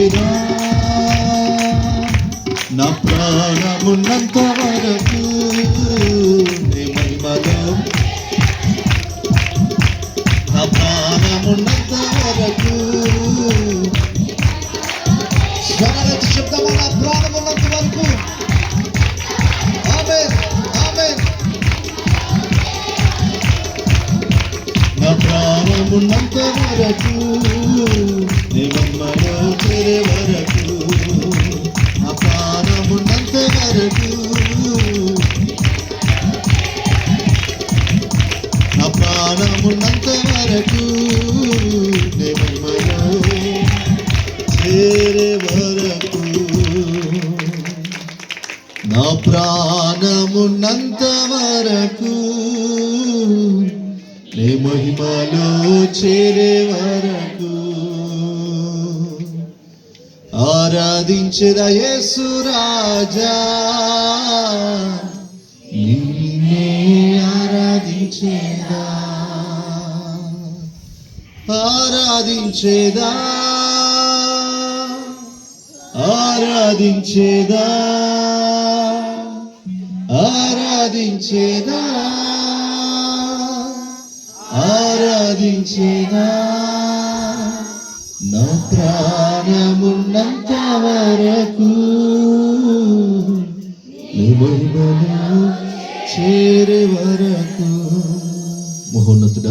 కీర్తించేదా నా ప్రాణమున్నంత వరకు నీ మహిమలో నా ప్రాణమున్నంత వరకు స్వరాలతో చెప్తామా నా ప్రాణమున్నంత వరకు ఆమేన్. నా ప్రాణమున్నంత వరకు నీ ప్రాణమున్నంత వరకు నీ వరకు నా ప్రాణమున్నంత వరకు నే మహిమలో చేరే వరకు ఆరాధించదా యేసు రాజా నిన్నే ఆరాధించే ఆరాధించేదా? ఆరాధించేదా? ఆరాధించేదా? ఆరాధించేదా? నా ప్రాణమున్నంత వరకు నీ చేరే వరకు. మహోన్నతుడా